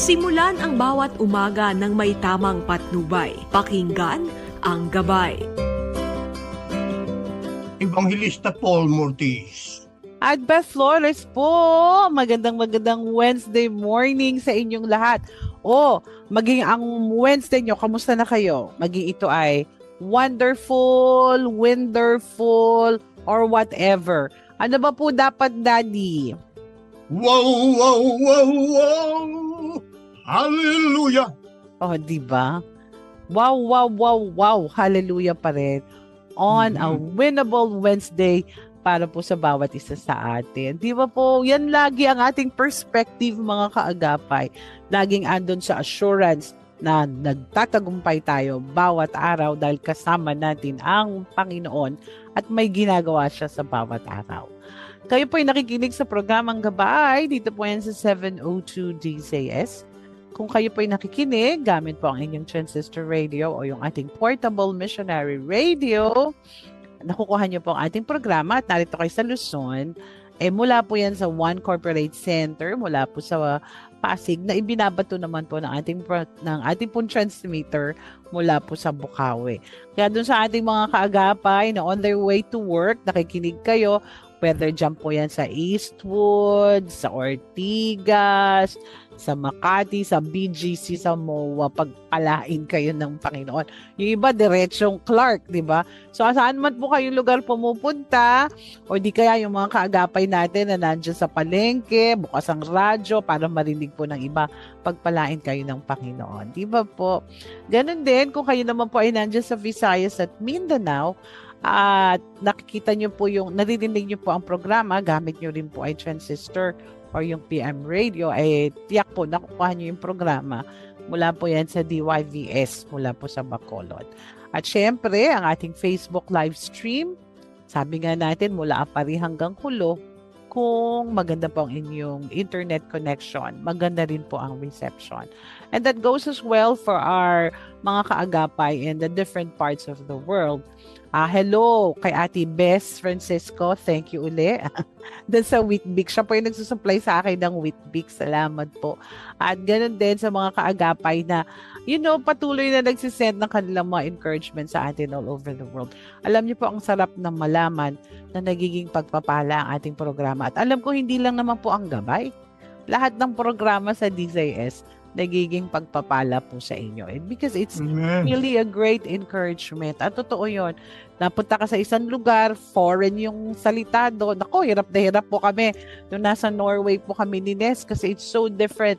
Simulan ang bawat umaga ng may tamang patnubay. Pakinggan ang gabay. Evangelista Paul Mortis. At Beth Flores po, magandang magandang Wednesday morning sa inyong lahat. O, maging ang Wednesday nyo, kamusta na kayo? Maging ito ay wonderful, wonderful, or whatever. Ano ba po dapat, Daddy? Wow, wow, wow, wow! Hallelujah! Oh, di ba? Wow, wow, wow, wow. Hallelujah pa rin. On a Mhm. winnable Wednesday para po sa bawat isa sa atin. Di ba po, yan lagi ang ating perspective mga kaagapay. Laging andon sa assurance na nagtatagumpay tayo bawat araw dahil kasama natin ang Panginoon at may ginagawa siya sa bawat araw. Kayo po ay nakikinig sa programang Gabay. Dito po yan sa 702 DZS. Kung kayo po ay nakikinig, gamit po ang inyong transistor radio o yung ating portable missionary radio, nakukuha niyo po ang ating programa at narito kayo sa Luzon. Eh, mula po yan sa One Corporate Center, mula po sa Pasig, na ibinabato naman po ng ating, ng ating pong transmitter mula po sa Bukawi. Kaya dun sa ating mga kaagapay na on their way to work, nakikinig kayo, whether dyan po yan sa Eastwood, sa Ortigas, sa Makati, sa BGC, sa MOA, pagpalain kayo ng Panginoon. Yung iba, diretsong Clark, di ba? So, saan man po kayong lugar pumupunta, o di kaya yung mga kaagapay natin na nandiyan sa palengke, bukas ang radyo para marinig po ng iba, pagpalain kayo ng Panginoon. Di ba po? Ganon din, kung kayo naman po ay nandiyan sa Visayas at Mindanao, at nakikita nyo po yung, naririnig nyo po ang programa, gamit nyo rin po ay transistor or yung PM radio, ay tiyak po nakukuha nyo yung programa mula po yan sa DYVS, mula po sa Bacolod. At syempre, ang ating Facebook live stream, sabi nga natin mula apari hanggang hulo, kung maganda po ang inyong internet connection, maganda rin po ang reception. And that goes as well for our mga kaagapay in the different parts of the world. Ah, hello kay Ate Bess Francisco. Thank you uli. Doon sa Wheatbix. Siya po yung nagsusupply sa akin ng Wheatbix. Salamat po. At ganun din sa mga kaagapay na, you know, patuloy na nagsisend ng kanilang mga encouragement sa atin all over the world. Alam niyo po, ang sarap na malaman na nagiging pagpapala ang ating programa. At alam ko, hindi lang naman po ang gabay. Lahat ng programa sa DZS nagiging pagpapala po sa inyo. And because it's Amen. really a great encouragement. At totoo yun. Napunta ka sa isang lugar, foreign yung salita doon. Ako, hirap na hirap po kami. Nung nasa Norway po kami ni Nes kasi it's so different.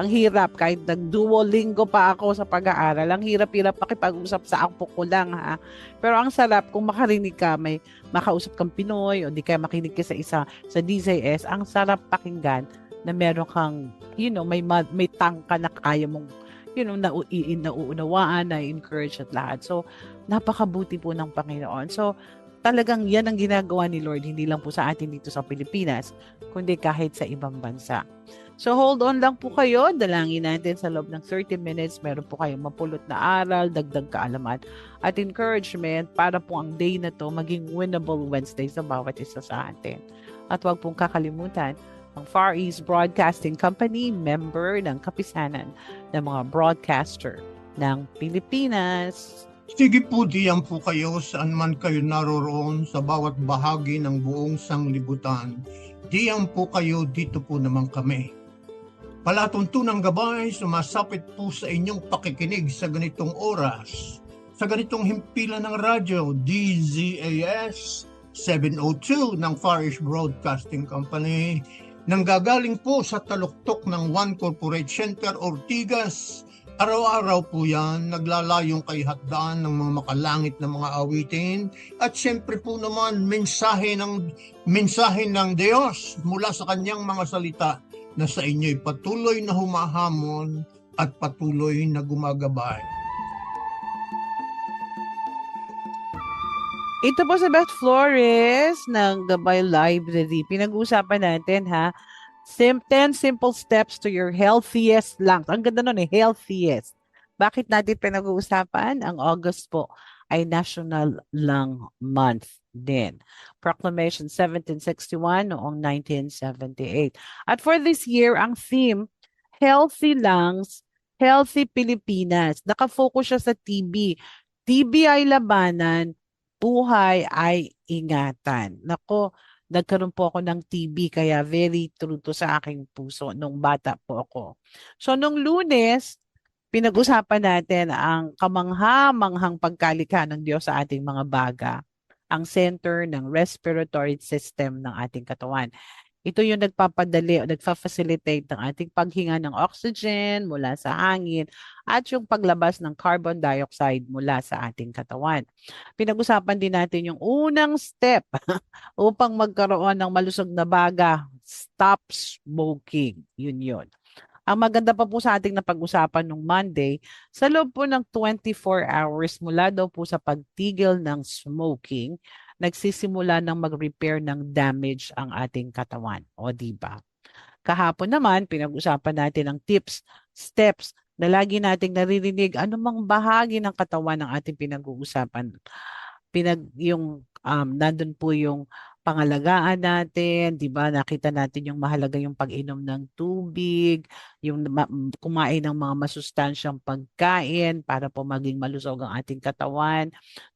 Ang hirap, kahit nag-duolingo pa ako sa pag-aaral, ang hirap-hirap makipag-usap sa apo ko lang ha. Pero ang sarap kung makarinig ka, may makausap kang Pinoy o di kaya makinig ka sa isa sa DZS, ang sarap pakinggan na meron kang, you know, may, ma- may tangka na kaya mong you know, nau- i- nauunawaan, na-encourage at lahat. So, napakabuti po ng Panginoon. So, talagang yan ang ginagawa ni Lord, hindi lang po sa atin dito sa Pilipinas, kundi kahit sa ibang bansa. So, hold on lang po kayo. Dalangin natin sa loob ng 30 minutes. Meron po kayong mapulot na aral, dagdag kaalaman, at encouragement para po ang day na to maging winnable Wednesday sa bawat isa sa atin. At huwag pong kakalimutan, ang Far East Broadcasting Company, member ng kapisanan ng mga broadcaster ng Pilipinas. Sige po, diyan po kayo saan man kayo naroroon sa bawat bahagi ng buong sanglibutan. Diyan po kayo, dito po naman kami. Palatuntunang gabay, sumasapit po sa inyong pakikinig sa ganitong oras. Sa ganitong himpilan ng radyo, DZAS 702 ng Farish Broadcasting Company, nanggagaling po sa taluktok ng One Corporate Center Ortigas, Araw-araw po yan, naglalayong kay hatdaan ng mga makalangit na mga awitin at siyempre po naman mensahe ng mensahe ng Diyos mula sa kanyang mga salita na sa inyo'y patuloy na humahamon at patuloy na gumagabay. Ito po sa Beth Flores ng Gabay Library. Pinag-uusapan natin ha, sim 10 simple steps to your healthiest lungs. Ang ganda nun eh, healthiest. Bakit natin pinag-uusapan? Ang August po ay National Lung Month din. Proclamation 1761 noong 1978. At for this year, ang theme, Healthy Lungs, Healthy Pilipinas. Nakafocus siya sa TB. TB ay labanan, buhay ay ingatan. Nako, nagkaroon po ako ng TB kaya very true to sa aking puso nung bata po ako. So nung lunes, pinag-usapan natin ang kamangha-manghang pagkalikha ng Diyos sa ating mga baga, ang center ng respiratory system ng ating katawan. Ito yung nagpapadali o nagfa-facilitate ng ating paghinga ng oxygen mula sa hangin at yung paglabas ng carbon dioxide mula sa ating katawan. Pinag-usapan din natin yung unang step upang magkaroon ng malusog na baga, stop smoking. Yun yun. Ang maganda pa po sa ating napag-usapan nung Monday, sa loob po ng 24 hours mula daw po sa pagtigil ng smoking, nagsisimula ng mag-repair ng damage ang ating katawan. O di ba? Kahapon naman, pinag-usapan natin ang tips, steps na lagi nating naririnig anumang bahagi ng katawan ng ating pinag-uusapan. Pinag yung um, nandun po yung pangalagaan natin, 'di ba? Nakita natin yung mahalaga yung pag-inom ng tubig, yung ma- kumain ng mga masustansyang pagkain para po maging malusog ang ating katawan.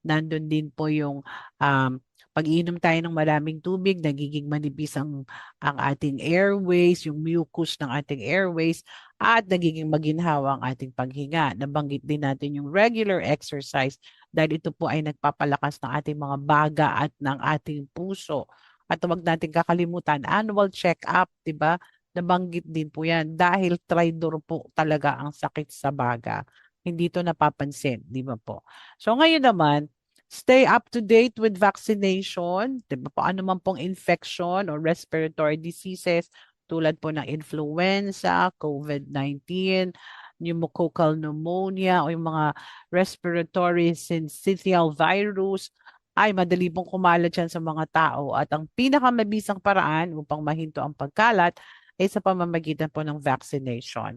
Nandun din po yung um, pag-inom tayo ng maraming tubig, nagiging manipis ang, ang ating airways, yung mucus ng ating airways, at nagiging maginhawa ang ating paghinga. Nabanggit din natin yung regular exercise dahil ito po ay nagpapalakas ng ating mga baga at ng ating puso. At huwag natin kakalimutan, annual check-up, di ba? Nabanggit din po yan dahil tridor po talaga ang sakit sa baga. Hindi to napapansin, di ba po? So ngayon naman, stay up to date with vaccination, di ba po? Ano man pong infection or respiratory diseases tulad po ng influenza, COVID-19, pneumococcal pneumonia o yung mga respiratory syncytial virus ay madali pong kumalat yan sa mga tao at ang pinakamabisang paraan upang mahinto ang pagkalat ay sa pamamagitan po ng vaccination.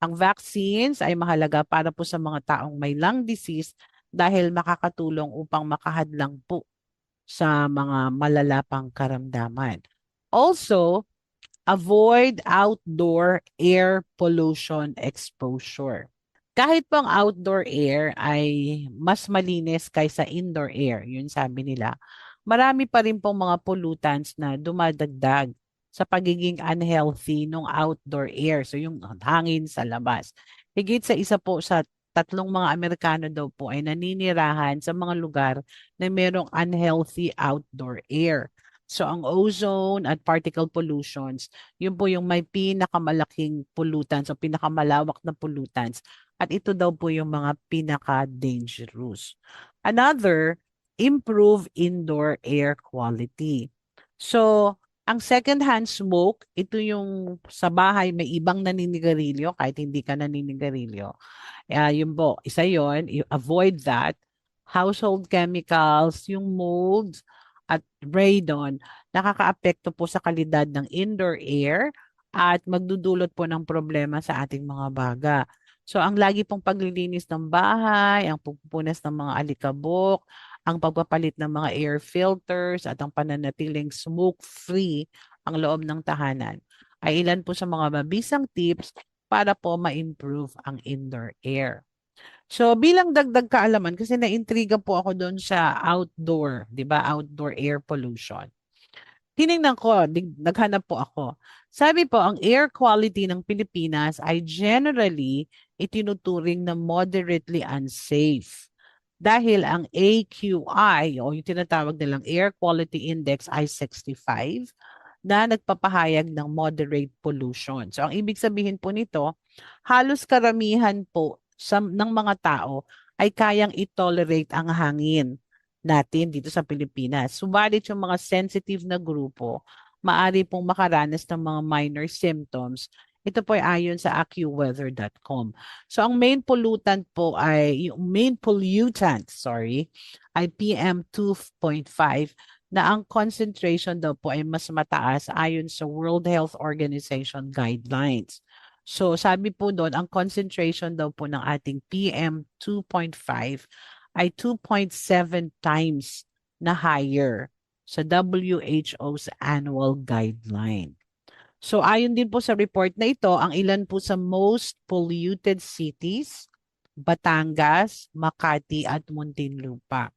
Ang vaccines ay mahalaga para po sa mga taong may lung disease dahil makakatulong upang makahadlang po sa mga malalapang karamdaman. Also, avoid outdoor air pollution exposure. Kahit pang outdoor air ay mas malinis kaysa indoor air, yun sabi nila, marami pa rin pong mga pollutants na dumadagdag sa pagiging unhealthy ng outdoor air. So yung hangin sa labas. Higit sa isa po sa tatlong mga Amerikano daw po ay naninirahan sa mga lugar na merong unhealthy outdoor air. So ang ozone at particle pollutions, yun po yung may pinakamalaking pollutants o pinakamalawak na pollutants. At ito daw po yung mga pinaka-dangerous. Another, improve indoor air quality. So, ang second-hand smoke, ito yung sa bahay may ibang naninigarilyo kahit hindi ka naninigarilyo. Uh, yun po, isa yon avoid that. Household chemicals, yung molds, at radon, nakakaapekto po sa kalidad ng indoor air at magdudulot po ng problema sa ating mga baga. So ang lagi pong paglilinis ng bahay, ang pagpupunas ng mga alikabok, ang pagpapalit ng mga air filters at ang pananatiling smoke-free ang loob ng tahanan ay ilan po sa mga mabisang tips para po ma-improve ang indoor air. So bilang dagdag kaalaman kasi naintriga po ako doon sa outdoor, 'di ba? Outdoor air pollution. Tiningnan ko, naghanap po ako. Sabi po, ang air quality ng Pilipinas ay generally itinuturing na moderately unsafe. Dahil ang AQI o yung tinatawag nilang Air Quality Index ay 65 na nagpapahayag ng moderate pollution. So ang ibig sabihin po nito, halos karamihan po sa, ng mga tao ay kayang i-tolerate ang hangin natin dito sa Pilipinas. Subalit yung mga sensitive na grupo, maari pong makaranas ng mga minor symptoms. Ito po ay ayon sa AccuWeather.com. So ang main pollutant po ay, yung main pollutant, sorry, ay PM2.5 na ang concentration daw po ay mas mataas ayon sa World Health Organization guidelines. So sabi po doon, ang concentration daw po ng ating PM2.5 ay 2.7 times na higher sa WHO's annual guideline. So ayon din po sa report na ito, ang ilan po sa most polluted cities, Batangas, Makati at Muntinlupa.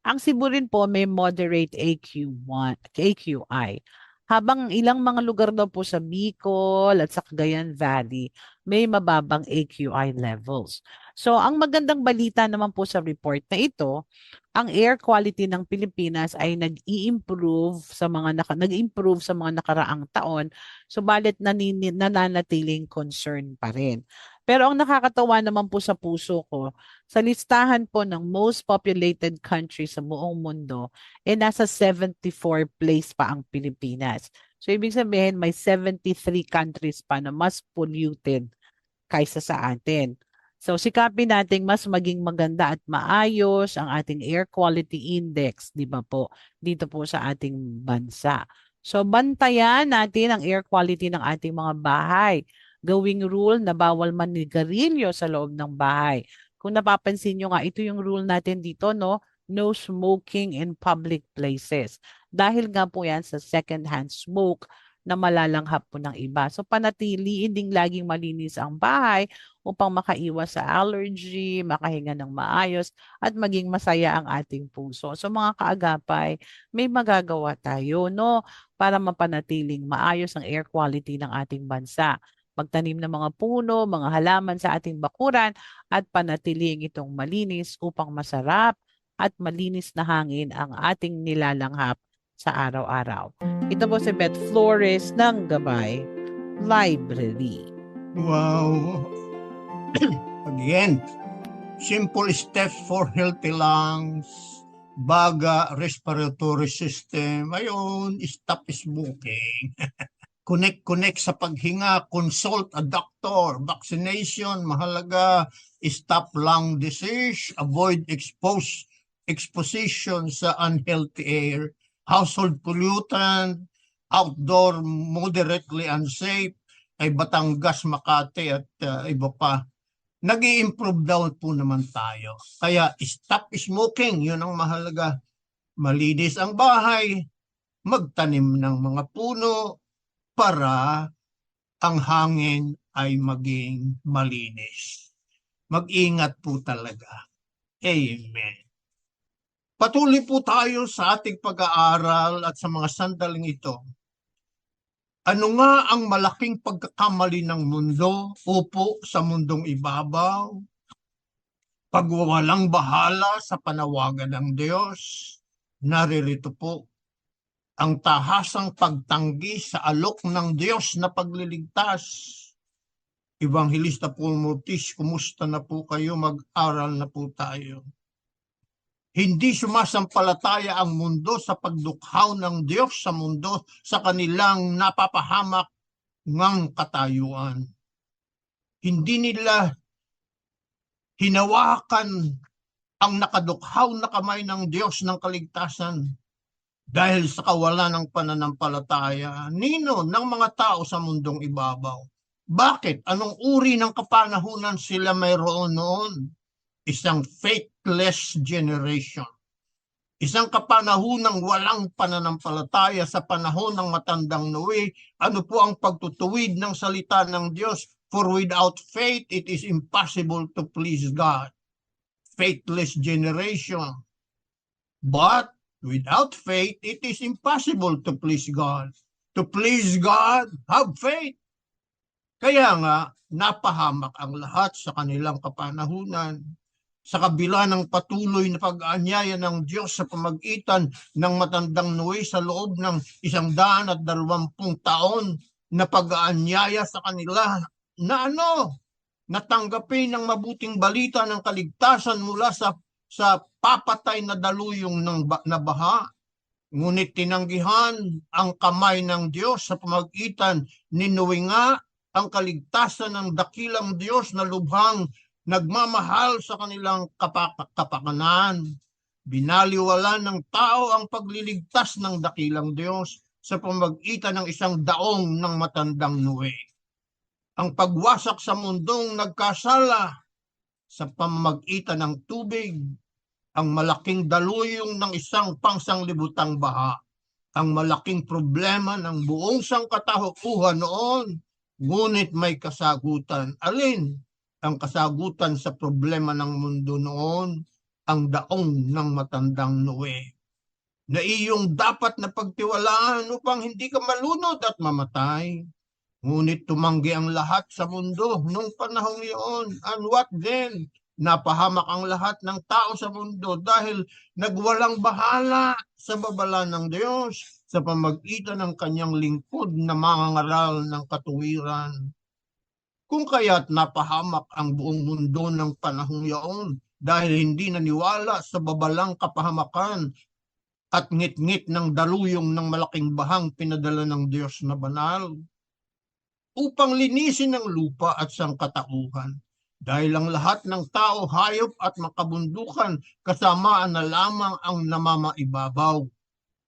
Ang Cebu rin po may moderate AQ1, AQI. Habang ang ilang mga lugar daw po sa Bicol at sa Cagayan Valley may mababang AQI levels. So ang magandang balita naman po sa report na ito, ang air quality ng Pilipinas ay nag-i-improve sa mga naka, nag-improve sa mga nakaraang taon, subalit nanini, nananatiling concern pa rin. Pero ang nakakatawa naman po sa puso ko, sa listahan po ng most populated countries sa buong mundo, eh nasa 74 place pa ang Pilipinas. So ibig sabihin may 73 countries pa na mas polluted kaysa sa atin. So sikapin nating mas maging maganda at maayos ang ating air quality index, di ba po, dito po sa ating bansa. So bantayan natin ang air quality ng ating mga bahay. Gawing rule na bawal manigarilyo sa loob ng bahay. Kung napapansin nyo nga, ito yung rule natin dito, no? No smoking in public places. Dahil nga po yan sa second-hand smoke na malalanghap po ng iba. So panatiliin ding laging malinis ang bahay upang makaiwas sa allergy, makahinga ng maayos, at maging masaya ang ating puso. So mga kaagapay, may magagawa tayo no para mapanatiling maayos ang air quality ng ating bansa. Magtanim ng mga puno, mga halaman sa ating bakuran at panatiling itong malinis upang masarap at malinis na hangin ang ating nilalanghap sa araw-araw. Ito po si Beth Flores ng Gabay Library. Wow. Again, simple steps for healthy lungs, baga, respiratory system. Ayun, stop smoking. Connect-connect sa paghinga, consult a doctor, vaccination, mahalaga, stop lung disease, avoid expose, exposition sa unhealthy air, household pollutant, outdoor moderately unsafe, ay Batangas, Makati at uh, iba pa. nag improve daw po naman tayo. Kaya stop smoking, yun ang mahalaga. Malinis ang bahay, magtanim ng mga puno para ang hangin ay maging malinis. Mag-ingat po talaga. Amen. Patuloy po tayo sa ating pag-aaral at sa mga sandaling ito. Ano nga ang malaking pagkakamali ng mundo? Upo sa mundong ibabaw. Pagwawalang bahala sa panawagan ng Diyos. Naririto po ang tahasang pagtanggi sa alok ng Diyos na pagliligtas. Evangelista Paul Mortis, kumusta na po kayo? Mag-aral na po tayo. Hindi sumasampalataya ang mundo sa pagdukhaw ng Diyos sa mundo sa kanilang napapahamak ng katayuan. Hindi nila hinawakan ang nakadukhaw na kamay ng Diyos ng kaligtasan dahil sa kawalan ng pananampalataya nino ng mga tao sa mundong ibabaw. Bakit? Anong uri ng kapanahunan sila mayroon noon? Isang faithless generation. Isang kapanahunang walang pananampalataya sa panahon ng matandang Noe. Ano po ang pagtutuwid ng salita ng Diyos? For without faith, it is impossible to please God. Faithless generation. But without faith, it is impossible to please God. To please God, have faith. Kaya nga, napahamak ang lahat sa kanilang kapanahunan sa kabila ng patuloy na pag-aanyaya ng Diyos sa pamagitan ng matandang Noe sa loob ng isang daan at dalawampung taon na pag-aanyaya sa kanila na ano, natanggapin ng mabuting balita ng kaligtasan mula sa sa papatay na daluyong ng na baha. Ngunit tinanggihan ang kamay ng Diyos sa pamagitan ni Noe nga ang kaligtasan ng dakilang Diyos na lubhang nagmamahal sa kanilang kapak kapakanan. Binaliwala ng tao ang pagliligtas ng dakilang Diyos sa pamagitan ng isang daong ng matandang Noe. Ang pagwasak sa mundong nagkasala sa pamamagitan ng tubig, ang malaking daluyong ng isang pangsanglibutang baha, ang malaking problema ng buong sangkatahukuhan noon. Ngunit may kasagutan. Alin ang kasagutan sa problema ng mundo noon? Ang daong ng matandang Noe na iyong dapat na pagtiwalaan upang hindi ka malunod at mamatay. Ngunit tumanggi ang lahat sa mundo nung panahong iyon. And what then? Napahamak ang lahat ng tao sa mundo dahil nagwalang bahala sa babala ng Diyos sa pamagitan ng kanyang lingkod na mangangaral ng katuwiran. Kung kaya't napahamak ang buong mundo ng panahong iyon dahil hindi naniwala sa babalang kapahamakan at ngit-ngit ng daluyong ng malaking bahang pinadala ng Diyos na banal upang linisin ang lupa at sangkatauhan. Dahil ang lahat ng tao, hayop at makabundukan, kasamaan na lamang ang namamaibabaw.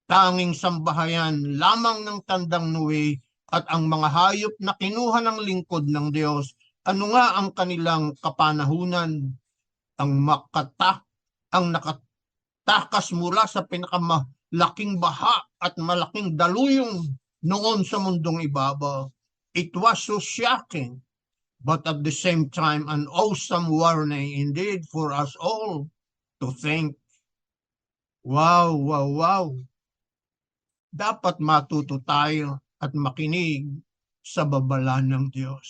Tanging sambahayan lamang ng tandang Noe at ang mga hayop na kinuha ng lingkod ng Diyos, ano nga ang kanilang kapanahunan? Ang makata, ang nakatakas mula sa pinakamalaking baha at malaking daluyong noon sa mundong ibabaw. It was so shocking, but at the same time an awesome warning indeed for us all to think, wow, wow, wow. Dapat matuto tayo at makinig sa babala ng Diyos.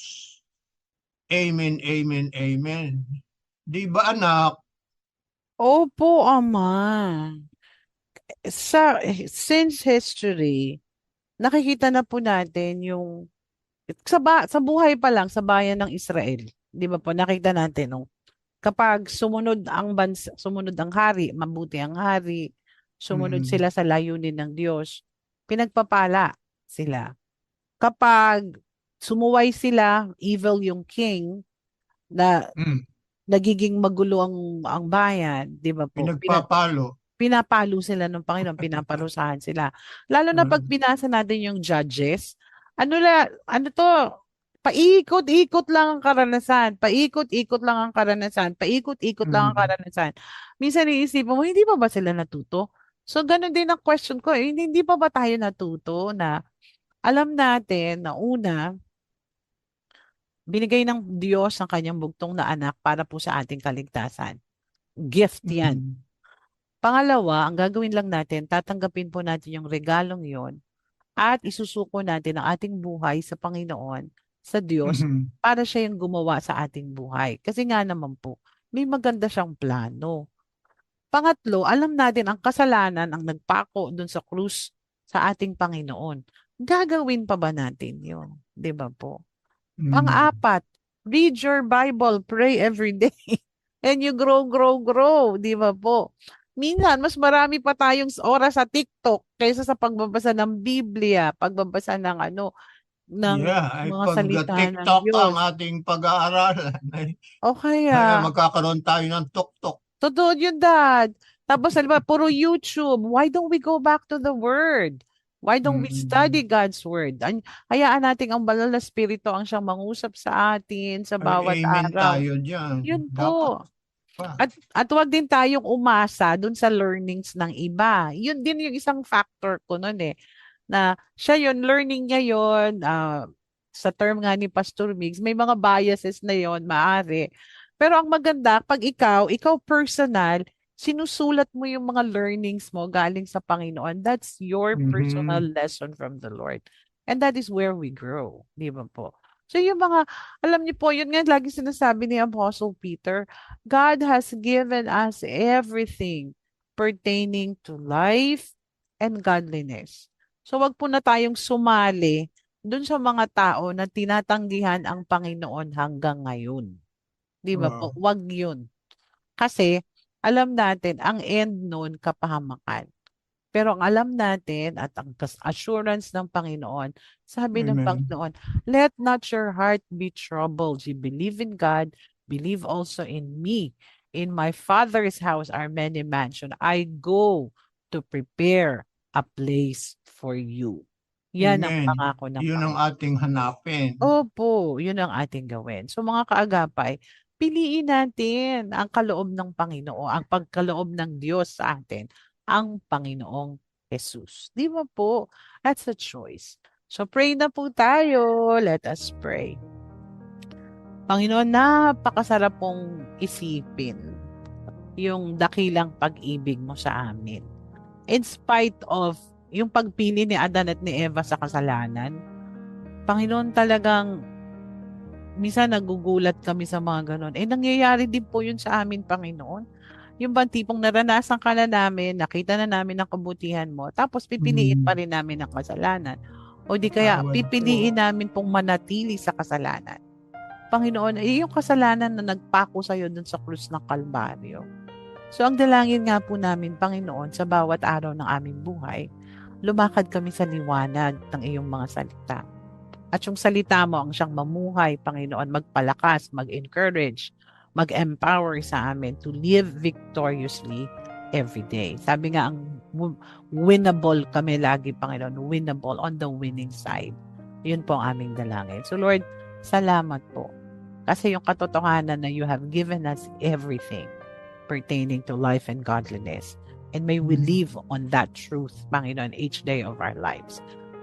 Amen, amen, amen. Di ba anak? Opo, Ama. Sa, since history, nakikita na po natin yung sa, ba, sa buhay pa lang sa bayan ng Israel. Di ba po, nakita natin nung kapag sumunod ang bansa, sumunod ang hari, mabuti ang hari, sumunod Mm. sila sa layunin ng Diyos, pinagpapala sila. Kapag sumuway sila, evil yung king, na Mm, nagiging magulo ang, ang bayan, di ba po? Pina- pinagpapalo. pinapalo sila ng Panginoon, pinaparusahan sila. Lalo na pag Mm. binasa natin yung Judges, ano la, ano to, paikot-ikot lang ang karanasan, paikot-ikot lang ang karanasan, paikot-ikot lang ang Mm. karanasan. Minsan iisipin mo, hindi pa ba sila natuto? So, ganun din ang question ko, eh, hindi, hindi pa ba tayo natuto na alam natin na una, binigay ng Diyos ang kanyang bugtong na anak para po sa ating kaligtasan. Gift yan. Mm. Pangalawa, ang gagawin lang natin, tatanggapin po natin yung regalong yon at isusuko natin ang ating buhay sa Panginoon, sa Diyos, Mhm. para siya yung gumawa sa ating buhay. Kasi nga naman po, may maganda siyang plano. Pangatlo, alam natin ang kasalanan ang nagpako dun sa krus sa ating Panginoon. Gagawin pa ba natin yun? Di ba po? Mm. Pang-apat, read your Bible, pray every day, and you grow, grow, grow. Di ba po? Minsan, mas marami pa tayong oras sa TikTok kaysa sa pagbabasa ng Biblia, pagbabasa ng ano, ng yeah, ay mga salita ng TikTok Diyos. ang ating pag-aaralan, ay, O ay kaya, magkakaroon tayo ng tok-tok. totoo yun, Dad. Tapos, halimbawa, puro YouTube. Why don't we go back to the Word? Why don't we Mm. study God's Word? An- Hayaan natin ang banal na spirito ang siyang mangusap sa atin sa Ay, bawat amen araw. tayo dyan. Yun Dapat po. Pa. At at wag din tayong umasa dun sa learnings ng iba. Yun din yung isang factor ko nun eh. Na siya yun, learning niya yun. ah, sa term nga ni Pastor Migs, may mga biases na yon maari. Pero ang maganda, pag ikaw, ikaw personal, sinusulat mo yung mga learnings mo galing sa Panginoon. That's your Mhm. personal lesson from the Lord. And that is where we grow. Di ba po? So yung mga, alam niyo po, yun nga lagi sinasabi ni Apostle Peter, God has given us everything pertaining to life and godliness. So wag po na tayong sumali dun sa mga tao na tinatanggihan ang Panginoon hanggang ngayon. Di ba po? Wag yun. Kasi alam natin, ang end nun, kapahamakan. Pero ang alam natin at ang assurance ng Panginoon, sabi ng Amen. Panginoon, let not your heart be troubled. You believe in God, believe also in me. In my Father's house are many mansions. I go to prepare a place for you. Yan ang Amen. pangako ng Yun ang ating hanapin. Opo, yun ang ating gawin. So mga kaagapay, piliin natin ang kaloob ng Panginoon, ang pagkaloob ng Diyos sa atin, ang Panginoong Jesus. Di ba po? That's a choice. So pray na po tayo. Let us pray. Panginoon, napakasarap pong isipin yung dakilang pag-ibig mo sa amin. In spite of yung pagpili ni Adan at ni Eva sa kasalanan, Panginoon talagang minsan nagugulat kami sa mga ganon. Eh, nangyayari din po yun sa amin, Panginoon. Yung bang tipong naranasan ka na namin, nakita na namin ang kabutihan mo, tapos pipiliin Mm. pa rin namin ang kasalanan. O di kaya, pipiliin namin pong manatili sa kasalanan. Panginoon, eh, yung kasalanan na nagpako sa'yo dun sa krus ng Kalbaryo. So, ang dalangin nga po namin, Panginoon, sa bawat araw ng aming buhay, lumakad kami sa liwanag ng iyong mga salita. At yung salita mo ang siyang mamuhay, Panginoon, magpalakas, mag-encourage, mag-empower sa amin to live victoriously every day. Sabi nga, ang wi- winnable kami lagi, Panginoon, winnable on the winning side. Yun po ang aming dalangin. So Lord, salamat po. Kasi yung katotohanan na you have given us everything pertaining to life and godliness. And may we live on that truth, Panginoon, each day of our lives.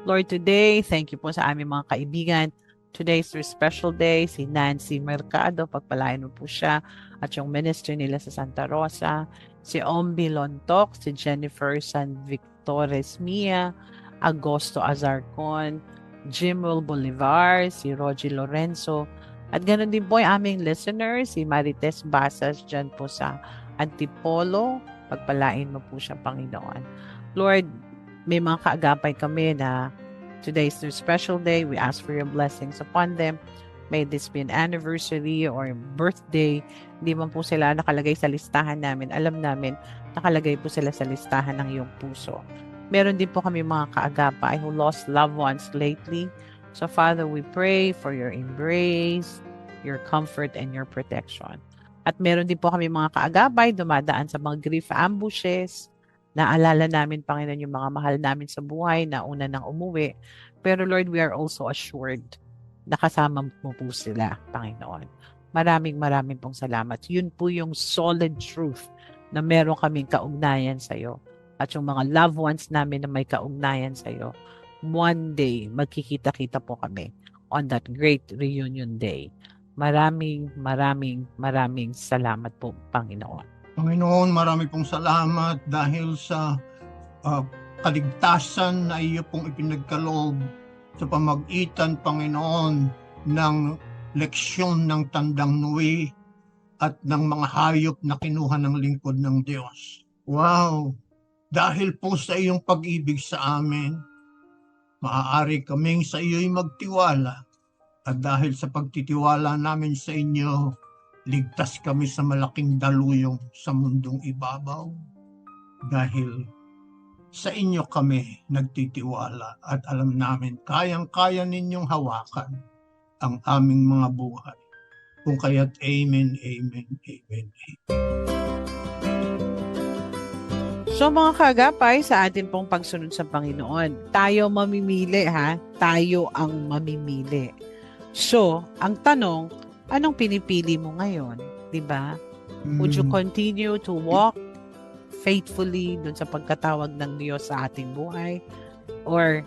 Lord, today, thank you po sa aming mga kaibigan. Today is their special day. Si Nancy Mercado, pagpalain mo po siya. At yung minister nila sa Santa Rosa. Si Ombi Lontok, si Jennifer San Victores Mia, Agosto Azarcon, Jimwell Bolivar, si Rogie Lorenzo. At ganoon din po yung aming listeners, si Marites Basas dyan po sa Antipolo. Pagpalain mo po siya, Panginoon. Lord, may mga kaagapay kami na today is their special day. We ask for your blessings upon them. May this be an anniversary or birthday. Hindi man po sila nakalagay sa listahan namin. Alam namin, nakalagay po sila sa listahan ng iyong puso. Meron din po kami mga kaagapay who lost loved ones lately. So Father, we pray for your embrace, your comfort, and your protection. At meron din po kami mga kaagapay dumadaan sa mga grief ambushes, Naalala namin, Panginoon, yung mga mahal namin sa buhay na una nang umuwi. Pero Lord, we are also assured na kasama mo po sila, Panginoon. Maraming maraming pong salamat. Yun po yung solid truth na meron kaming kaugnayan sa iyo. At yung mga loved ones namin na may kaugnayan sa iyo, one day, magkikita-kita po kami on that great reunion day. Maraming, maraming, maraming salamat po, Panginoon. Panginoon, marami pong salamat dahil sa ah, kaligtasan na iyo pong ipinagkaloob sa pamagitan, Panginoon, ng leksyon ng tandang Nui at ng mga hayop na kinuha ng lingkod ng Diyos. Wow! Dahil po sa iyong pag-ibig sa amin, maaari kaming sa iyo'y magtiwala at dahil sa pagtitiwala namin sa inyo, ligtas kami sa malaking daluyong sa mundong ibabaw dahil sa inyo kami nagtitiwala at alam namin kayang-kaya ninyong hawakan ang aming mga buhay. Kung kaya't amen, amen, amen, amen. So mga kagapay, sa atin pong pagsunod sa Panginoon, tayo mamimili ha, tayo ang mamimili. So, ang tanong, anong pinipili mo ngayon? 'Di ba? Would you Mm. continue to walk faithfully dun sa pagkatawag ng Diyos sa ating buhay? Or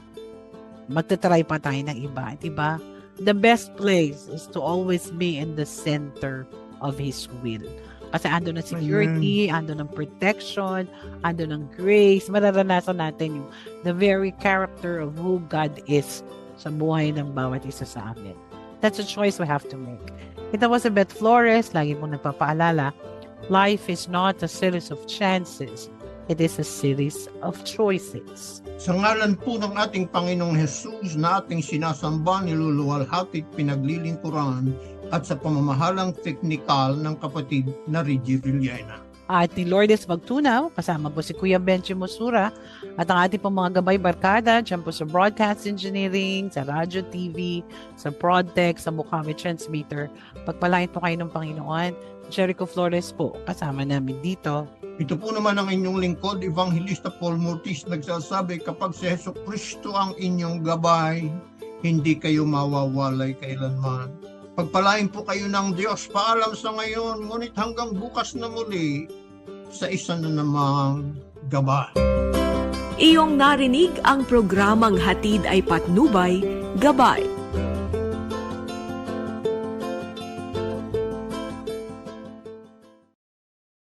magta-try pa tayo ng iba, 'di ba? The best place is to always be in the center of His will. Kasi ando ng security, ando ng protection, ando ng grace. Mararanasan natin yung the very character of who God is sa buhay ng bawat isa sa amin. That's a choice we have to make. Ito was a Beth Flores, lagi pong nagpapaalala, life is not a series of chances. It is a series of choices. Sa ngalan po ng ating Panginoong Jesus na ating sinasamba, niluluwalhati at pinaglilingkuran at sa pamamahalang teknikal ng kapatid na Reggie Villena. At ni Lourdes Magtunaw, kasama po si Kuya Benji Mosura at ang ating pong mga gabay barkada dyan po sa Broadcast Engineering, sa Radio TV, sa Prodtech, sa Mukami Transmitter. Pagpalain po kayo ng Panginoon. Jericho Flores po, kasama namin dito. Ito po naman ang inyong lingkod, Evangelista Paul Mortis, nagsasabi kapag si Heso Kristo ang inyong gabay, hindi kayo mawawalay kailanman. Pagpalain po kayo ng Diyos, paalam sa ngayon, ngunit hanggang bukas na muli, sa isa na namang gabay. Iyong narinig ang programang Hatid ay Patnubay, Gabay